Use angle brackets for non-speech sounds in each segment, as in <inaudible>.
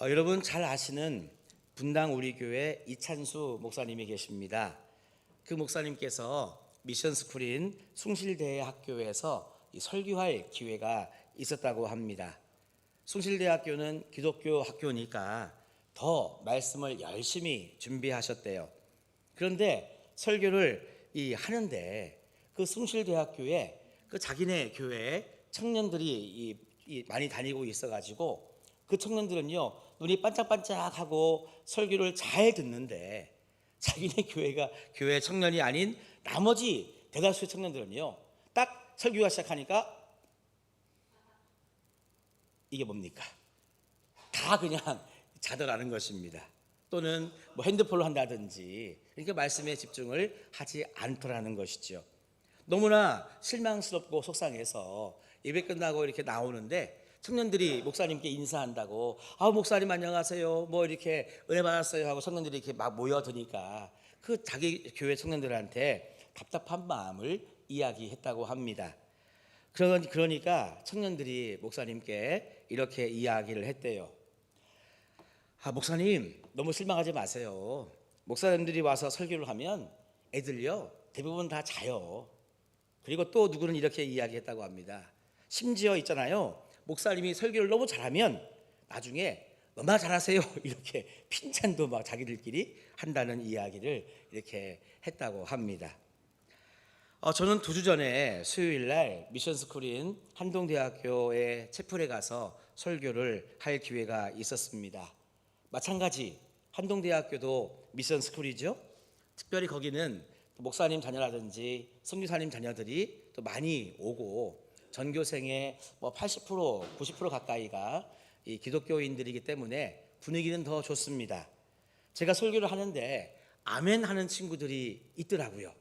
어, 여러분 잘 아시는 분당 우리 교회 이찬수 목사님이 계십니다. 그 목사님께서 미션 스쿨인 숭실대 학교에서 이 설교할 기회가 있었다고 합니다. 숭실대학교는 기독교 학교니까 더 말씀을 열심히 준비하셨대요. 그런데 설교를 이 하는데 그 숭실대학교에 그 자기네 교회에 청년들이 이, 이 많이 다니고 있어가지고 그 청년들은요 눈이 반짝반짝하고 설교를 잘 듣는데 자기네 <laughs> 교회가 교회 청년이 아닌 나머지 대다수의 청년들은요 딱 설교가 시작하니까 이게 뭡니까? 다 그냥 <laughs> 자더라는 것입니다. 또는 뭐 핸드폰을 한다든지 이렇게 말씀에 집중을 하지 않더라는 것이죠. 너무나 실망스럽고 속상해서 예배 끝나고 이렇게 나오는데 청년들이 목사님께 인사한다고 아 목사님 안녕하세요 뭐 이렇게 은혜 받았어요 하고 청년들이 이렇게 막 모여드니까 그 자기 교회 청년들한테 답답한 마음을 이야기했다고 합니다. 그러- 그러니까 청년들이 목사님께 이렇게 이야기를 했대요. 아, 목사님 너무 실망하지 마세요. 목사님들이 와서 설교를 하면 애들요 대부분 다 자요. 그리고 또 누구는 이렇게 이야기했다고 합니다. 심지어 있잖아요. 목사님이 설교를 너무 잘하면 나중에 너나 잘하세요 <laughs> 이렇게 핀찬도 막 자기들끼리 한다는 이야기를 이렇게 했다고 합니다. 어, 저는 두 주 전에 수요일 날 미션 스쿨인 한동대학교의 채플에 가서 설교를 할 기회가 있었습니다. 마찬가지 한동대학교도 미션 스쿨이죠. 특별히 거기는 또 목사님 자녀라든지 성교사님 자녀들이 또 많이 오고 전교생의 뭐 80% 90% 가까이가 이 기독교인들이기 때문에 분위기는 더 좋습니다. 제가 설교를 하는데 아멘 하는 친구들이 있더라고요.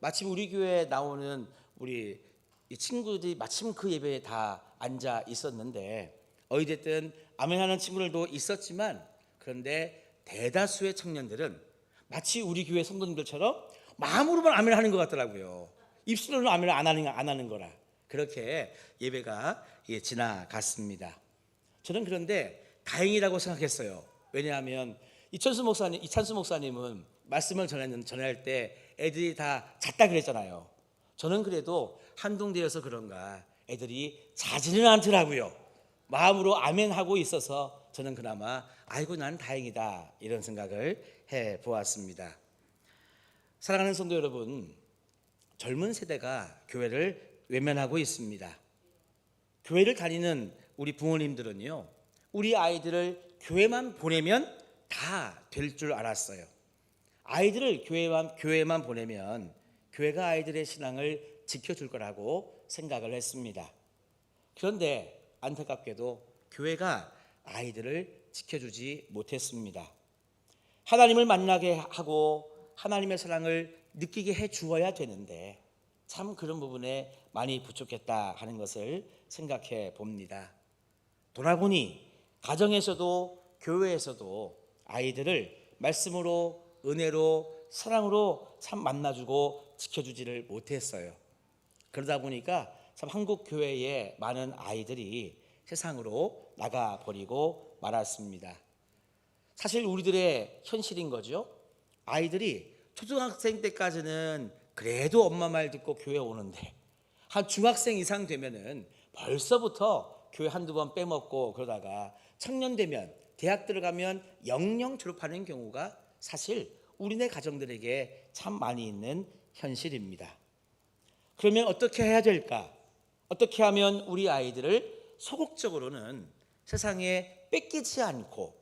마침 우리 교회에 나오는 우리 이 친구들이 마침 그 예배에 다 앉아 있었는데 어찌됐든 아멘 하는 친구들도 있었지만 그런데 대다수의 청년들은 마치 우리 교회 성도님들처럼 마음으로만 아멘 하는 것 같더라고요. 입술로는 아멘을 안 하는 안 하는 거라 그렇게 예배가 예, 지나갔습니다. 저는 그런데 다행이라고 생각했어요. 왜냐하면 이천수 목사님, 이찬수 목사님은 말씀을 전하는 전할 때 애들이 다 잤다 그랬잖아요. 저는 그래도 한동대여서 그런가 애들이 자지는 않더라고요. 마음으로 아멘 하고 있어서 저는 그나마 아이고 난 다행이다 이런 생각을 해 보았습니다. 사랑하는 성도 여러분, 젊은 세대가 교회를 외면하고 있습니다. 교회를 다니는 우리 부모님들은요, 우리 아이들을 교회만 보내면 다 될 줄 알았어요. 아이들을 교회만, 교회만 보내면 교회가 아이들의 신앙을 지켜줄 거라고 생각을 했습니다. 그런데 안타깝게도 교회가 아이들을 지켜주지 못했습니다. 하나님을 만나게 하고 하나님의 사랑을 느끼게 해 주어야 되는데 참 그런 부분에 많이 부족했다 하는 것을 생각해 봅니다. 돌아보니 가정에서도 교회에서도 아이들을 말씀으로 은혜로 사랑으로 참 만나주고 지켜주지를 못했어요. 그러다 보니까 참 한국 교회의 많은 아이들이 세상으로 나가 버리고 말았습니다. 사실 우리들의 현실인 거죠. 아이들이 초등학생 때까지는 그래도 엄마 말 듣고 교회 오는데 한 중학생 이상 되면은 벌써부터 교회 한두 번 빼먹고 그러다가 청년 되면 대학 들어가면 영영 졸업하는 경우가 사실 우리네 가정들에게 참 많이 있는 현실입니다. 그러면 어떻게 해야 될까? 어떻게 하면 우리 아이들을 소극적으로는 세상에 뺏기지 않고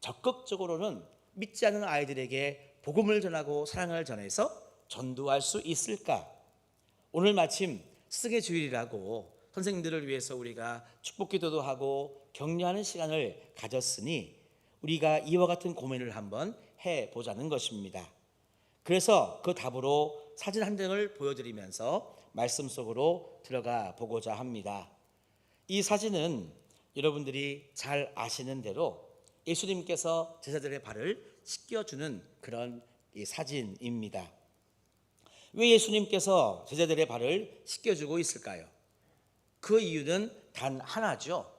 적극적으로는 믿지 않는 아이들에게 복음을 전하고 사랑을 전해서 전도할 수 있을까? 오늘 마침 스승의 주일이라고 선생님들을 위해서 우리가 축복 기도도 하고 격려하는 시간을 가졌으니 우리가 이와 같은 고민을 한번 해 보자는 것입니다. 그래서 그 답으로 사진 한 장을 보여드리면서 말씀 속으로 들어가 보고자 합니다. 이 사진은 여러분들이 잘 아시는 대로 예수님께서 제자들의 발을 씻겨주는 그런 이 사진입니다. 왜 예수님께서 제자들의 발을 씻겨주고 있을까요? 그 이유는 단 하나죠.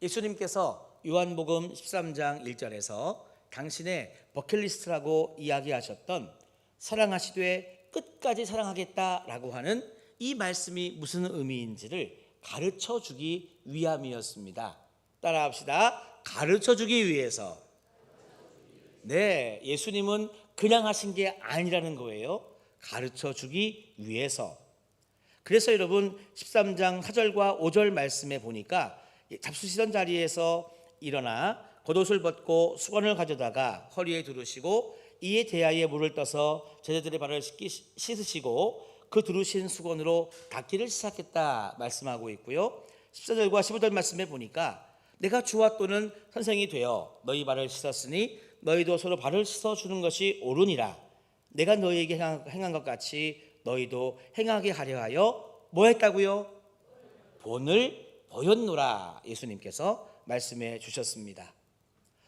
예수님께서 요한복음 13장 1절에서 당신의 버킷리스트라고 이야기하셨던 사랑하시되 끝까지 사랑하겠다라고 하는 이 말씀이 무슨 의미인지를 가르쳐 주기 위함이었습니다. 따라합시다. 가르쳐 주기 위해서. 네, 예수님은 그냥 하신 게 아니라는 거예요. 가르쳐 주기 위해서. 그래서 여러분 13장 4절과 5절 말씀에 보니까 잡수시던 자리에서 일어나 겉옷을 벗고 수건을 가져다가 허리에 두르시고 이에 대하여 물을 떠서 제자들의 발을 씻으시고 그 두르신 수건으로 닦기를 시작했다 말씀하고 있고요. 14절과 15절 말씀에 보니까 내가 주와 또는 선생이 되어 너희 발을 씻었으니 너희도 서로 발을 씻어 주는 것이 옳으니라. 내가 너희에게 행한, 것 같이 너희도 행하게 하려 하여 뭐 했다고요? 본을 보였노라 예수님께서 말씀해 주셨습니다.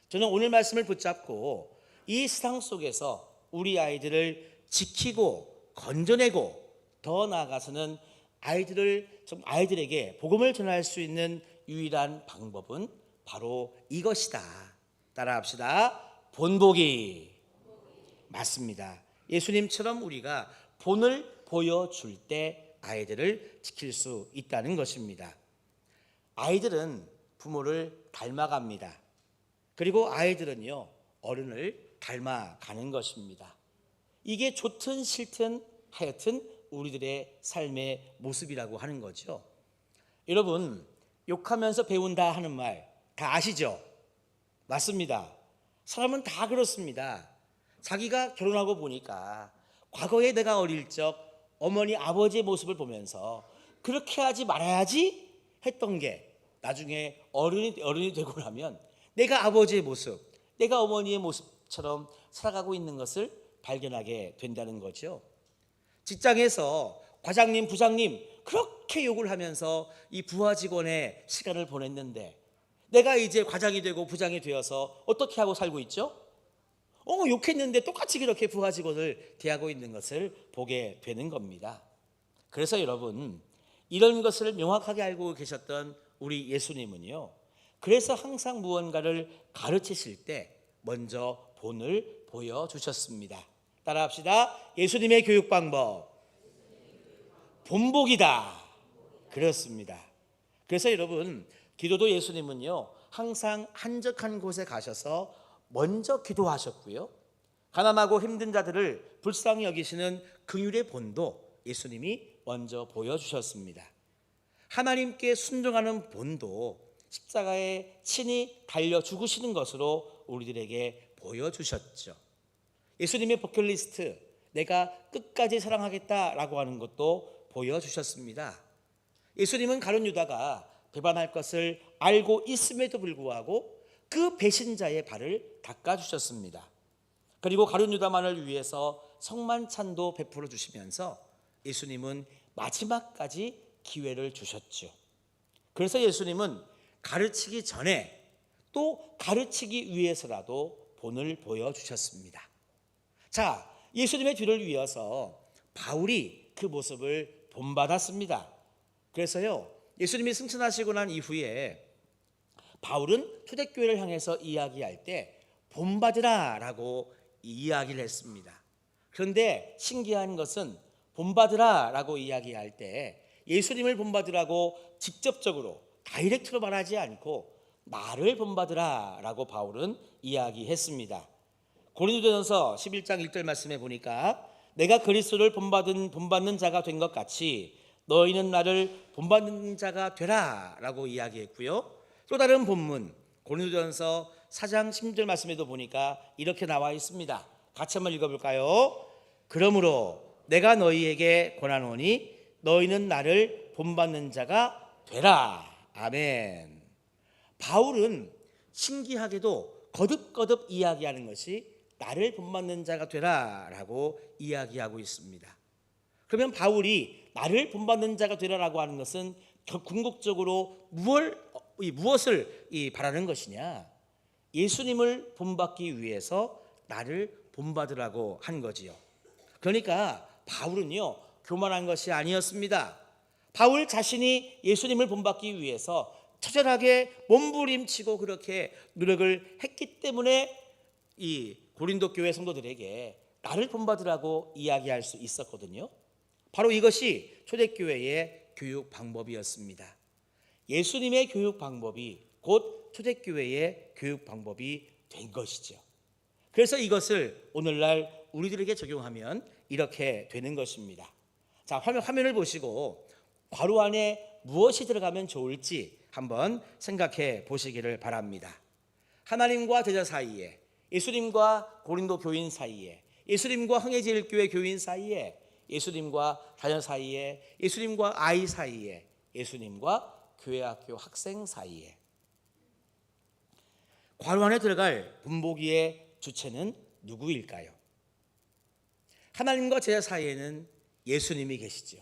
저는 오늘 말씀을 붙잡고 이 세상 속에서 우리 아이들을 지키고 건져내고 더 나아가서는 아이들을 좀 아이들에게 복음을 전할 수 있는 유일한 방법은 바로 이것이다. 따라합시다. 본보기. 맞습니다. 예수님처럼 우리가 본을 보여줄 때 아이들을 지킬 수 있다는 것입니다. 아이들은 부모를 닮아갑니다. 그리고 아이들은요, 어른을 닮아가는 것입니다. 이게 좋든 싫든 하여튼 우리들의 삶의 모습이라고 하는 거죠. 여러분, 욕하면서 배운다 하는 말 다 아시죠? 맞습니다. 사람은 다 그렇습니다. 자기가 결혼하고 보니까 과거에 내가 어릴 적 어머니 아버지의 모습을 보면서 그렇게 하지 말아야지 했던 게 나중에 어른이 어른이 되고 나면 내가 아버지의 모습, 내가 어머니의 모습처럼 살아가고 있는 것을 발견하게 된다는 거죠. 직장에서 과장님, 부장님 그렇게 욕을 하면서 이 부하 직원의 시간을 보냈는데 내가 이제 과장이 되고 부장이 되어서 어떻게 하고 살고 있죠? 어, 욕했는데 똑같이 그렇게 부하 직원을 대하고 있는 것을 보게 되는 겁니다. 그래서 여러분, 이런 것을 명확하게 알고 계셨던 우리 예수님은요. 그래서 항상 무언가를 가르치실 때 먼저 본을 보여주셨습니다. 따라합시다. 예수님의 교육 방법. 본복이다. 그렇습니다. 그래서 여러분, 기도도 예수님은요, 항상 한적한 곳에 가셔서 먼저 기도하셨고요. 가난하고 힘든 자들을 불쌍히 여기시는 긍휼의 본도 예수님이 먼저 보여주셨습니다. 하나님께 순종하는 본도 십자가에 친히 달려 죽으시는 것으로 우리들에게 보여주셨죠. 예수님의 버킷리스트, 내가 끝까지 사랑하겠다라고 하는 것도 보여주셨습니다. 예수님은 가룟 유다가 배반할 것을 알고 있음에도 불구하고 그 배신자의 발을 닦아 주셨습니다. 그리고 가룟 유다만을 위해서 성만찬도 베풀어 주시면서 예수님은 마지막까지 기회를 주셨죠. 그래서 예수님은 가르치기 전에 또 가르치기 위해서라도 본을 보여 주셨습니다. 자, 예수님의 뒤를 이어서 바울이 그 모습을 본받았습니다. 그래서요, 예수님이 승천하시고 난 이후에 바울은 초대교회를 향해서 이야기할 때 본받으라라고 이야기를 했습니다. 그런데 신기한 것은 본받으라라고 이야기할 때 예수님을 본받으라고 직접적으로 다이렉트로 말하지 않고 나를 본받으라라고 바울은 이야기했습니다. 고린도전서 11장 1절 말씀에 보니까 내가 그리스도를 본받은 본받는 자가 된 것 같이 너희는 나를 본받는 자가 되라라고 이야기했고요. 또 다른 본문 고린도전서 4장 10절 말씀에도 보니까 이렇게 나와 있습니다. 같이 한번 읽어볼까요? 그러므로 내가 너희에게 권하노니 너희는 나를 본받는 자가 되라. 아멘. 바울은 신기하게도 거듭거듭 이야기하는 것이 나를 본받는 자가 되라라고 이야기하고 있습니다. 그러면 바울이 나를 본받는 자가 되라라고 하는 것은 궁극적으로 무엇 이 무엇을 이 바라는 것이냐? 예수님을 본받기 위해서 나를 본받으라고 한 거지요. 그러니까 바울은요 교만한 것이 아니었습니다. 바울 자신이 예수님을 본받기 위해서 처절하게 몸부림치고 그렇게 노력을 했기 때문에 이 고린도 교회 성도들에게 나를 본받으라고 이야기할 수 있었거든요. 바로 이것이 초대교회의 교육 방법이었습니다. 예수님의 교육 방법이 곧 초대교회의 교육 방법이 된 것이죠. 그래서 이것을 오늘날 우리들에게 적용하면 이렇게 되는 것입니다. 자, 화면, 화면을 보시고 괄호 안에 무엇이 들어가면 좋을지 한번 생각해 보시기를 바랍니다. 하나님과 제자 사이에, 예수님과 고린도 교인 사이에, 예수님과 흥해제일교회 교인 사이에, 예수님과 자녀 사이에, 예수님과 아이 사이에, 예수님과 교회 학교 학생 사이에. 괄호 안에 들어갈 분보기의 주체는 누구일까요? 하나님과 제자 사이에는 예수님이 계시죠.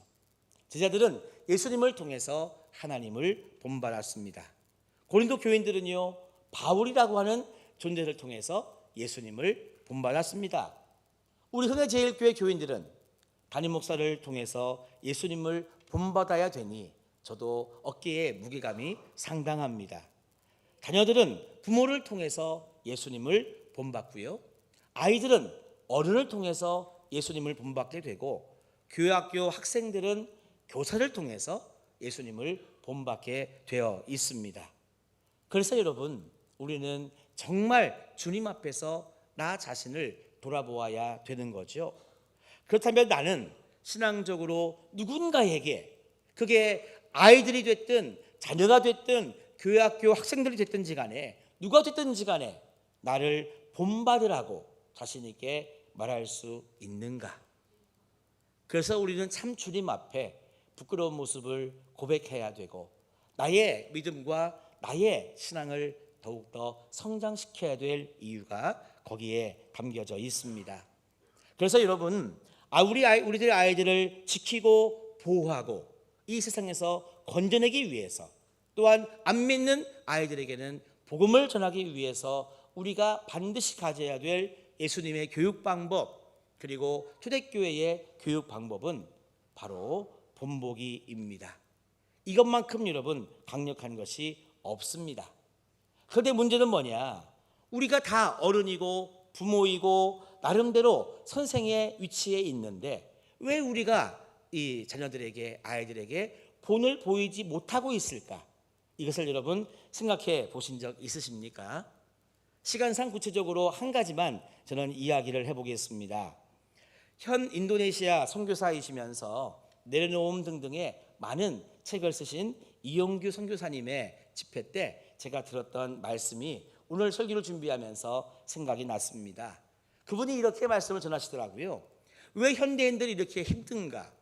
제자들은 예수님을 통해서 하나님을 본받았습니다. 고린도 교인들은요, 바울이라고 하는 존재를 통해서 예수님을 본받았습니다. 우리 흔해 제일교회 교인들은 담임 목사를 통해서 예수님을 본받아야 되니 저도 어깨에 무게감이 상당합니다. 자녀들은 부모를 통해서 예수님을 본받고요. 아이들은 어른을 통해서 예수님을 본받게 되고 교회학교 학생들은 교사를 통해서 예수님을 본받게 되어 있습니다. 그래서 여러분, 우리는 정말 주님 앞에서 나 자신을 돌아보아야 되는 거죠. 그렇다면 나는 신앙적으로 누군가에게 그게 아이들이 됐든 자녀가 됐든 교회 학교 학생들이 됐든지 간에 누가 됐든지 간에 나를 본받으라고 자신 있게 말할 수 있는가? 그래서 우리는 참 주님 앞에 부끄러운 모습을 고백해야 되고 나의 믿음과 나의 신앙을 더욱더 성장시켜야 될 이유가 거기에 담겨져 있습니다. 그래서 여러분, 아, 우리 아이, 우리들의 아이들을 지키고 보호하고 이 세상에서 건져내기 위해서 또한 안 믿는 아이들에게는 복음을 전하기 위해서 우리가 반드시 가져야 될 예수님의 교육 방법 그리고 초대교회의 교육 방법은 바로 본보기입니다. 이것만큼 여러분 강력한 것이 없습니다. 그런데 문제는 뭐냐? 우리가 다 어른이고 부모이고 나름대로 선생의 위치에 있는데 왜 우리가 이 자녀들에게 아이들에게 본을 보이지 못하고 있을까? 이것을 여러분 생각해 보신 적 있으십니까? 시간상 구체적으로 한 가지만 저는 이야기를 해보겠습니다. 현 인도네시아 선교사이시면서 내려놓음 등등의 많은 책을 쓰신 이용규 선교사님의 집회 때 제가 들었던 말씀이 오늘 설교를 준비하면서 생각이 났습니다. 그분이 이렇게 말씀을 전하시더라고요. 왜 현대인들이 이렇게 힘든가?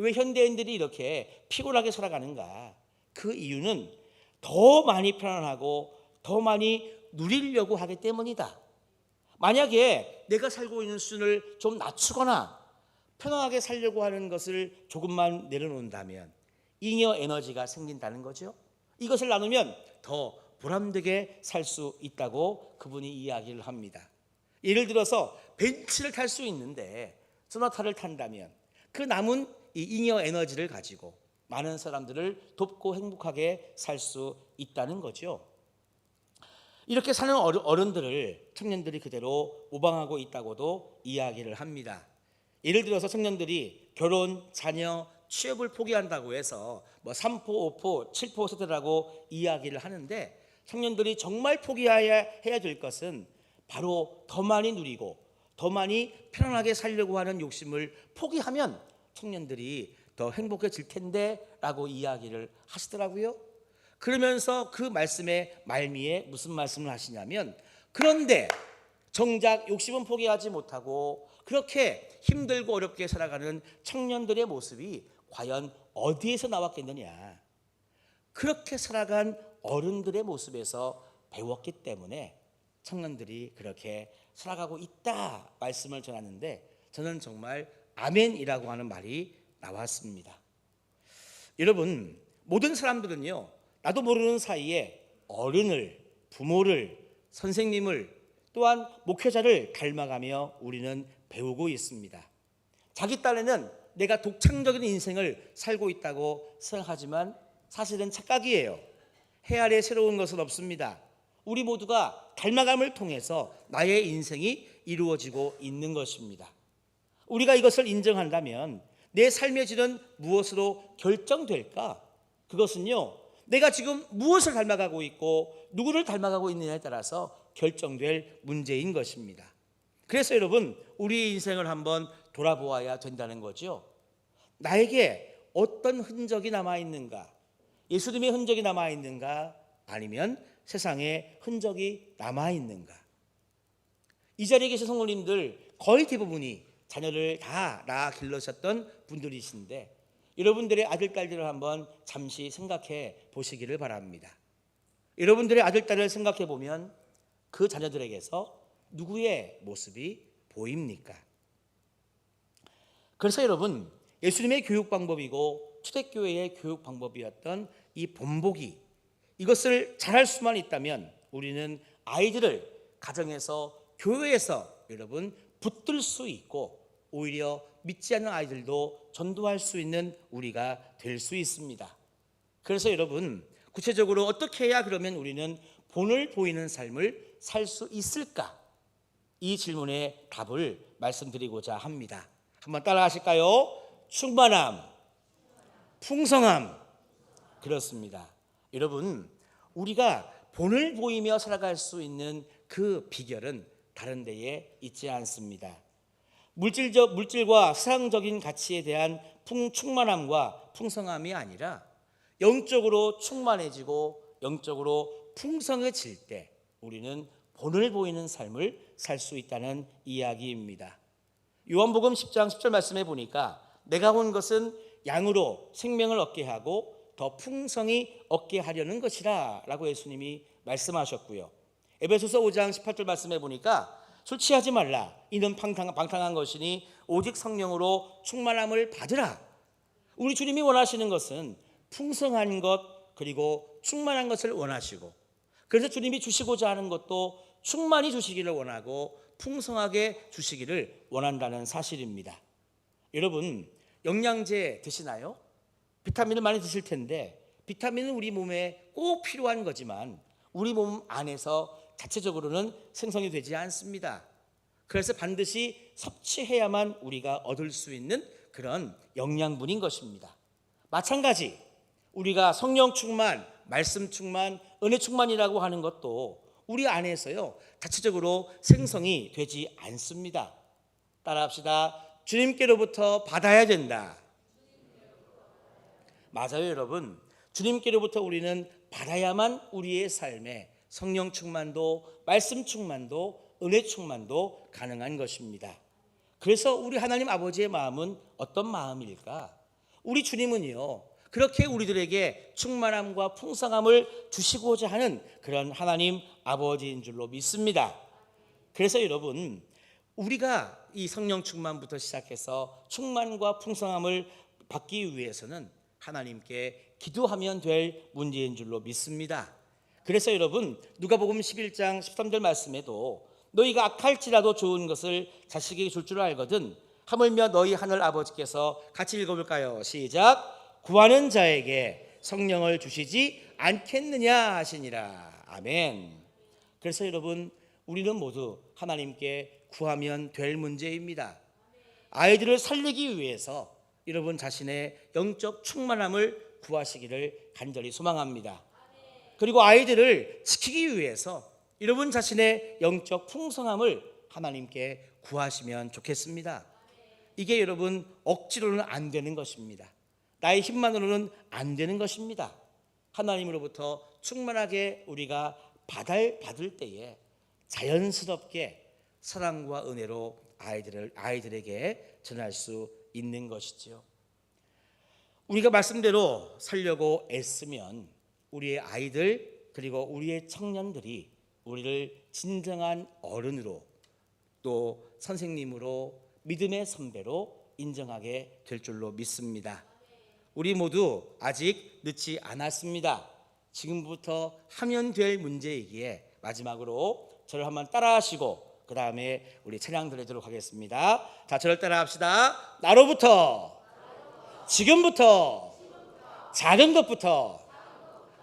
왜 현대인들이 이렇게 피곤하게 살아가는가? 그 이유는 더 많이 편안하고 더 많이 누리려고 하기 때문이다. 만약에 내가 살고 있는 수준을 좀 낮추거나 편안하게 살려고 하는 것을 조금만 내려놓는다면 잉여 에너지가 생긴다는 거죠. 이것을 나누면 더 보람되게 살 수 있다고 그분이 이야기를 합니다. 예를 들어서 벤츠를 탈 수 있는데 소나타를 탄다면 그 남은 이 잉여 에너지를 가지고 많은 사람들을 돕고 행복하게 살 수 있다는 거죠. 이렇게 사는 어른들을 청년들이 그대로 모방하고 있다고도 이야기를 합니다. 예를 들어서 청년들이 결혼, 자녀, 취업을 포기한다고 해서 뭐 3포, 5포, 7포 세대라고 이야기를 하는데 청년들이 정말 포기해야 해야 될 것은 바로 더 많이 누리고 더 많이 편안하게 살려고 하는 욕심을 포기하면 청년들이 더 행복해질 텐데라고 이야기를 하시더라고요. 그러면서 그 말씀의 말미에 무슨 말씀을 하시냐면 그런데 정작 욕심은 포기하지 못하고 그렇게 힘들고 어렵게 살아가는 청년들의 모습이 과연 어디에서 나왔겠느냐. 그렇게 살아간 어른들의 모습에서 배웠기 때문에 청년들이 그렇게 살아가고 있다 말씀을 전하는데 저는 정말 아멘이라고 하는 말이 나왔습니다. 여러분, 모든 사람들은요, 나도 모르는 사이에 어른을, 부모를, 선생님을 또한 목회자를 닮아가며 우리는 배우고 있습니다. 자기 딴에는 내가 독창적인 인생을 살고 있다고 생각하지만 사실은 착각이에요. 해 아래 새로운 것은 없습니다. 우리 모두가 닮아감을 통해서 나의 인생이 이루어지고 있는 것입니다. 우리가 이것을 인정한다면 내 삶의 질은 무엇으로 결정될까? 그것은요, 내가 지금 무엇을 닮아가고 있고 누구를 닮아가고 있느냐에 따라서 결정될 문제인 것입니다. 그래서 여러분, 우리 인생을 한번 돌아보아야 된다는 거죠. 나에게 어떤 흔적이 남아 있는가? 예수님의 흔적이 남아 있는가? 아니면 세상에 흔적이 남아 있는가? 이 자리에 계신 성도님들 거의 대부분이 자녀를 다 낳아 길러셨던 분들이신데 여러분들의 아들 딸들을 한번 잠시 생각해 보시기를 바랍니다. 여러분들의 아들 딸을 생각해 보면 그 자녀들에게서 누구의 모습이 보입니까? 그래서 여러분 예수님의 교육 방법이고 초대교회의 교육 방법이었던 이 본보기 이것을 잘할 수만 있다면 우리는 아이들을 가정에서 교회에서 여러분 붙들 수 있고 오히려 믿지 않는 아이들도 전도할 수 있는 우리가 될 수 있습니다. 그래서 여러분 구체적으로 어떻게 해야 그러면 우리는 본을 보이는 삶을 살 수 있을까? 이 질문에 답을 말씀드리고자 합니다. 한번 따라 하실까요? 충만함, 풍성함. 그렇습니다. 여러분, 우리가 본을 보이며 살아갈 수 있는 그 비결은 다른 데에 있지 않습니다. 물질적 물질과 세상적인 가치에 대한 풍, 충만함과 풍성함이 아니라 영적으로 충만해지고 영적으로 풍성해질 때 우리는 본을 보이는 삶을 살 수 있다는 이야기입니다. 요한복음 10장 10절 말씀에 보니까 내가 온 것은 양으로 생명을 얻게 하고 더 풍성히 얻게 하려는 것이라라고 예수님이 말씀하셨고요. 에베소서 5장 18절 말씀에 보니까 술 취하지 말라 이는 방탕, 방탕한 것이니 오직 성령으로 충만함을 받으라. 우리 주님이 원하시는 것은 풍성한 것 그리고 충만한 것을 원하시고 그래서 주님이 주시고자 하는 것도 충만히 주시기를 원하고 풍성하게 주시기를 원한다는 사실입니다. 여러분 영양제 드시나요? 비타민을 많이 드실 텐데 비타민은 우리 몸에 꼭 필요한 거지만 우리 몸 안에서 자체적으로는 생성이 되지 않습니다. 그래서 반드시 섭취해야만 우리가 얻을 수 있는 그런 영양분인 것입니다. 마찬가지 우리가 성령 충만, 말씀 충만, 은혜 충만이라고 하는 것도 우리 안에서요 자체적으로 생성이 되지 않습니다. 따라합시다. 주님께로부터 받아야 된다. 맞아요, 여러분. 주님께로부터 우리는 받아야만 우리의 삶에 성령 충만도, 말씀 충만도, 은혜 충만도 가능한 것입니다. 그래서 우리 하나님 아버지의 마음은 어떤 마음일까? 우리 주님은요, 그렇게 우리들에게 충만함과 풍성함을 주시고자 하는 그런 하나님 아버지인 줄로 믿습니다. 그래서 여러분, 우리가 이 성령 충만부터 시작해서 충만과 풍성함을 받기 위해서는 하나님께 기도하면 될 문제인 줄로 믿습니다. 그래서 여러분 누가복음 11장 13절 말씀에도 너희가 악할지라도 좋은 것을 자식에게 줄 줄 알거든 하물며 너희 하늘 아버지께서 같이 읽어볼까요? 시작 구하는 자에게 성령을 주시지 않겠느냐 하시니라 아멘. 그래서 여러분 우리는 모두 하나님께 구하면 될 문제입니다. 아이들을 살리기 위해서 여러분 자신의 영적 충만함을 구하시기를 간절히 소망합니다. 그리고 아이들을 지키기 위해서 여러분 자신의 영적 풍성함을 하나님께 구하시면 좋겠습니다. 이게 여러분 억지로는 안 되는 것입니다. 나의 힘만으로는 안 되는 것입니다. 하나님으로부터 충만하게 우리가 받을 받을 때에 자연스럽게 사랑과 은혜로 아이들을 아이들에게 전할 수 있는 것이지요. 우리가 말씀대로 살려고 애쓰면 우리의 아이들 그리고 우리의 청년들이 우리를 진정한 어른으로 또 선생님으로 믿음의 선배로 인정하게 될 줄로 믿습니다. 우리 모두 아직 늦지 않았습니다. 지금부터 하면 될 문제이기에 마지막으로 저를 한번 따라하시고 그 다음에 우리 찬양 드리도록 하겠습니다. 자, 저를 따라합시다. 나로부터, 지금부터, 작은 것부터,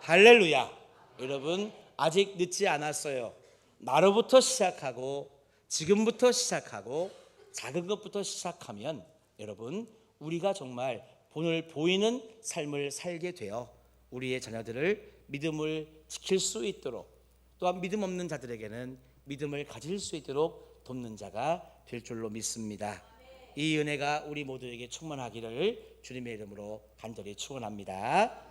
할렐루야. 여러분 아직 늦지 않았어요. 나로부터 시작하고 지금부터 시작하고 작은 것부터 시작하면 여러분 우리가 정말 본을 보이는 삶을 살게 되어 우리의 자녀들을 믿음을 지킬 수 있도록 또한 믿음 없는 자들에게는 믿음을 가질 수 있도록 돕는 자가 될 줄로 믿습니다. 이 은혜가 우리 모두에게 충만하기를 주님의 이름으로 간절히 축원합니다.